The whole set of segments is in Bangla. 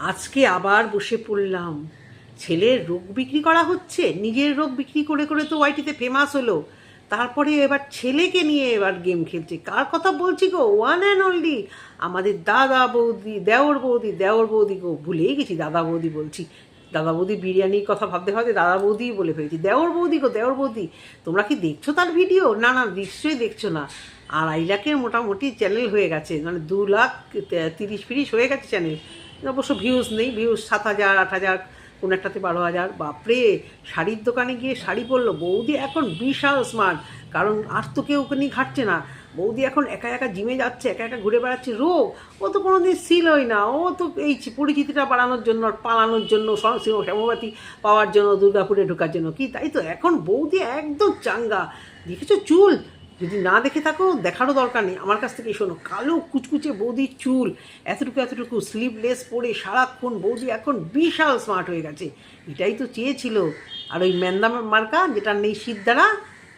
আজকে আবার বসে পড়লাম। ছেলের রোগ বিক্রি করা হচ্ছে, নিজের রোগ বিক্রি করে করে তো ওয়াইটিতে ফেমাস হলো। তারপরে এবার ছেলেকে নিয়ে এবার গেম খেলছে। কার কথা বলছি গো? ওয়ান অ্যান্ড অনলি আমাদের দাদা বৌদি, দেওর বৌদি দেওর বৌদি গো। ভুলেই গেছি, দাদা বৌদি বলছি। দাদা বৌদি বিরিয়ানির কথা ভাবতে ভাবতে দাদা বৌদিই বলে ফেলেছি। দেওর বৌদি গো, দেওর বৌদি, তোমরা কি দেখছ তার ভিডিও না না, নিশ্চয়ই দেখছ না। আড়াই লাখের মোটামুটি চ্যানেল হয়ে গেছে। মানে দু লাখ তিরিশ ফিরিশ হয়ে গেছে চ্যানেল অবশ্য ভিউজ নেই ভিউজ সাত হাজার, আট হাজার, কোনো একটাতে বারো হাজার। বাপরে, শাড়ির দোকানে গিয়ে শাড়ি পরলো। বৌদি এখন বিশাল স্মার্ট কারণ আর তো কেউ ওকে নিয়ে ঘাটছে না। বৌদি এখন একা একা জিমে যাচ্ছে, একা একা ঘুরে বেড়াচ্ছে। রোগ, ও তো কোনো দিন ছিলই না। ও তো এই পরিচিতিটা বাড়ানোর জন্য, পালানোর জন্য শ্যামবাতি পাওয়ার জন্য, দুর্গাপুরে ঢোকার জন্য। কি তাই তো? এখন বৌদি একদম চাঙ্গা। দেখেছ চুল? যদি না দেখে থাকো, দেখারও দরকার নেই। আমার কাছ থেকে শোনো, কালো কুচকুচে বৌদির চুল, এতটুকু এতটুকু স্লিভলেস পরে সারাক্ষণ বৌদি এখন বিশাল স্মার্ট হয়ে গেছে। এটাই তো চেয়েছিল। আর ওই ম্যান্দা মার্কা, যেটা নেই শীত দ্বারা,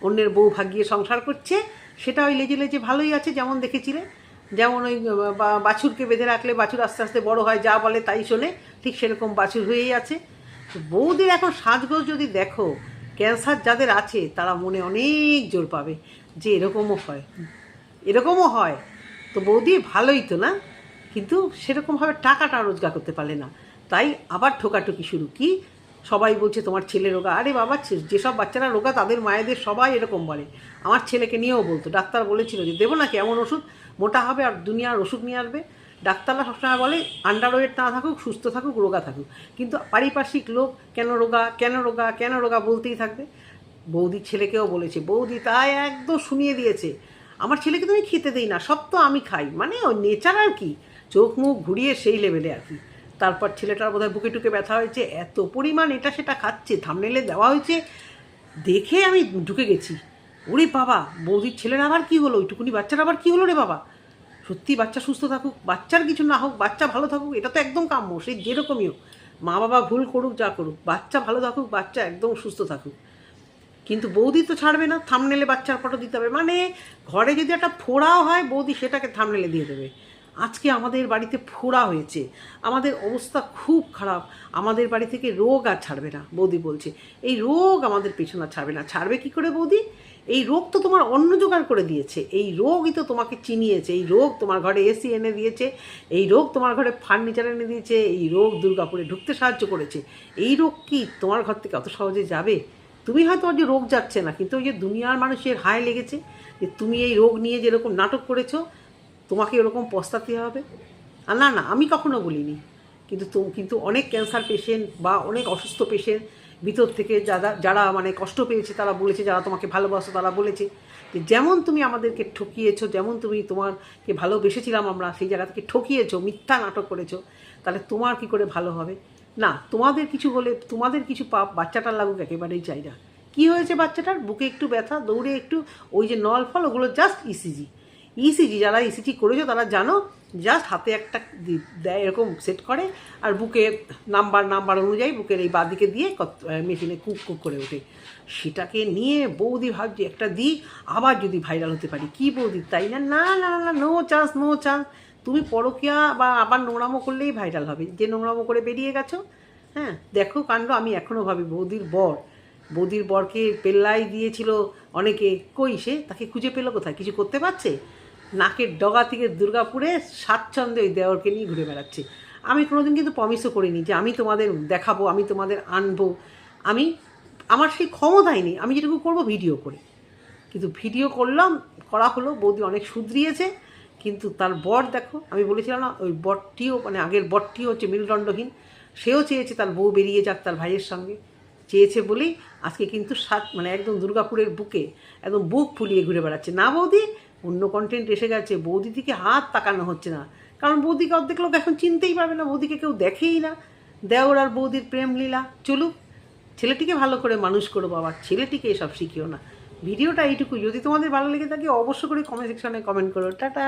অন্যের বউ ভাগিয়ে সংসার করছে, সেটা ওই লেজে লেজে ভালোই আছে, যেমন দেখেছিলে। যেমন ওই বাছুরকে বেঁধে রাখলে বাছুর আস্তে আস্তে বড় হয়, যা বলে তাই শোনে, ঠিক সেরকম বাছুর হয়েই আছে। বৌদির এখন সাজগোজ যদি দেখো, ক্যান্সার যাদের আছে, তারা মনে অনেক জোর পাবে। যে এরকমও হয়। এরকমও হয়। তো বৌদি ভালোই তো না? কিন্তু সেরকমভাবে টাকাটা রোজগার করতে পারলে না। তাই আবার ঠোকাঠুকি শুরু। কি? সবাই বলছে, তোমার ছেলে রোগা। আরে বাবা যেসব বাচ্চারা রোগা, তাদের মায়েদের সবাই এরকম বলে। আমার ছেলেকে নিয়েও বলতো। ডাক্তার বলেছিল যে, দেবো নাকি এমন ওষুধ? মোটা হবে আর দুনিয়ার ওষুধ নিয়ে আসবে। ডাক্তাররা সবসময় বলে আন্ডার ওয়েট না থাকুক, সুস্থ থাকুক, রোগা থাকুক। কিন্তু পারিপার্শ্বিক লোক কেন রোগা কেন রোগা কেন রোগা বলতেই থাকবে। বৌদির ছেলেকেও বলেছে, বৌদি, তাই একদম শুনিয়ে দিয়েছে। আমার ছেলেকে তুমি খেতে দিই না, সব তো আমি খাই। মানে ওই নেচার আর কি, চোখ মুখ ঘুরিয়ে সেই লেভেলে আর কি। তারপর ছেলেটার বোধহয় বুকে টুকে ব্যথা হয়েছে, এত পরিমাণ এটা সেটা খাচ্ছে, থামনেলে দেওয়া হয়েছে, দেখে আমি ঢুকে গেছি। ওরে বাবা, বৌদির ছেলের আবার কি হলো? ওইটুকুনি বাচ্চার আবার কি হলো রে বাবা? সত্যি বাচ্চা সুস্থ থাকুক, বাচ্চার কিছু না হোক, বাচ্চা ভালো থাকুক, এটা তো একদম কাম্য, সে যেরকমই হোক। মা বাবা ভুল করুক, যা করুক, বাচ্চা ভালো থাকুক, বাচ্চা একদম সুস্থ থাকুক। কিন্তু বৌদি তো ছাড়বে না থামনেলে বাচ্চার ফটো দিতে হবে। মানে ঘরে যদি একটা ফোড়াও হয়, বৌদি সেটাকে থামনেলে দিয়ে দেবে। আজকে আমাদের বাড়িতে ফোড়া হয়েছে। আমাদের অবস্থা খুব খারাপ। আমাদের বাড়ি থেকে রোগ আর ছাড়বে না, বৌদি বলছে। এই রোগ আমাদের পেছনে ছাড়বে না। ছাড়বে কি করে বৌদি? এই রোগ তো তোমার অন্ন জোগাড় করে দিয়েছে। এই রোগই তো তোমাকে চিনিয়েছে। এই রোগ তোমার ঘরে এসি এনে দিয়েছে। এই রোগ তোমার ঘরে ফার্নিচার এনে দিয়েছে। এই রোগ দুর্গাপুরে ঢুকতে সাহায্য করেছে। এই রোগ কি তোমার ঘর থেকে অত সহজে যাবে? তুমি হয়তো আজ রোগ যাচ্ছে না, কিন্তু ওই যে দুনিয়ার মানুষের হায় লেগেছে যে তুমি এই রোগ নিয়ে যেরকম নাটক করেছ, তোমাকে এরকম পস্তাতে হবে। আর না না, আমি কখনো বলিনি, কিন্তু তো, কিন্তু অনেক ক্যান্সার পেশেন্ট বা অনেক অসুস্থ পেশেন্ট ভিতর থেকে যারা যারা মানে কষ্ট পেয়েছে, তারা বলেছে, যারা তোমাকে ভালোবাসো, তারা বলেছে যে যেমন তুমি আমাদেরকে ঠকিয়েছো, যেমন তুমি তোমারকে ভালোবেসেছিলাম আমরা, সেই জায়গা থেকে ঠকিয়েছো, মিথ্যা নাটক করেছ, তাহলে তোমার কি করে ভালো হবে? না, তোমাদের কিছু হলে, তোমাদের কিছু পাপ বাচ্চাটার লাগুক একেবারেই চাই না। কী হয়েছে বাচ্চাটার? বুকে একটু ব্যথা, দৌড়ে একটু, ওই যে নল ফল, ওগুলো জাস্ট ইসিজি ইসিজি যারা ইসিজি করেছ তারা জানো জাস্ট হাতে একটা দেয়, এরকম সেট করে, আর বুকে নাম্বার নাম্বার অনুযায়ী বুকের এই বাদিকে দিয়ে মেশিনে কুক কুক করে ওঠে। সেটাকে নিয়ে বৌদি ভাবছি, একটা দিই আবার যদি ভাইরাল হতে পারি। কি বৌদি, তাই না? না না না নো চান্স নো চান্স তুমি পরকিয়া বা আবার নোংরামো করলেই ভাইরাল হবে। যে নোংরামো করে বেরিয়ে গেছো হ্যাঁ দেখো কাণ্ড, আমি এখনও ভাবি বৌদির বর। বৌদির বরকে পেল্লাই দিয়েছিল অনেকে। কই সে? তাকে খুঁজে পেল কোথায়? কিছু করতে পারছে? নাকের ডগা থেকে দুর্গাপুরে স্বাচ্ছন্দ্যে ওই দেওরকে নিয়ে ঘুরে বেড়াচ্ছে। আমি কোনোদিন কিন্তু প্রমিসও করিনি যে আমি তোমাদের দেখাবো, আমি তোমাদের আনব। আমি, আমার সেই ক্ষমতাই নেই। আমি যেটুকু করব ভিডিও করে। কিন্তু ভিডিও করলাম, করা হলো, বৌদি অনেক শুধরিয়েছে, কিন্তু তার বর দেখো, আমি বলেছিলাম না, ওই বরটিও মানে আগের বরটিও হচ্ছে মেরুদণ্ডহীন। সেও চেয়েছে তার বউ বেরিয়ে যাক তার ভাইয়ের সঙ্গে। চেয়েছে বলেই আজকে কিন্তু সাত মানে একদম দুর্গাপুরের বুকে একদম বুক ফুলিয়ে ঘুরে বেড়াচ্ছে। না বৌদি, অন্য কন্টেন্ট এসে গেছে, বৌদি দিকে হাত তাকানো হচ্ছে না। কারণ বৌদিকে অর্ধেক লোক এখন চিনতেই পারবে না, বৌদিকে কেউ দেখেই না। দেওর আর বৌদির প্রেম লীলা। চলুক, ছেলেটিকে ভালো করে মানুষ করো বাবা, ছেলেটিকে এসব শিখিও না। ভিডিওটা এইটুকু যদি তোমাদের ভালো লেগে থাকে অবশ্য করে কমেন্ট সেকশনে কমেন্ট করো। টাটা!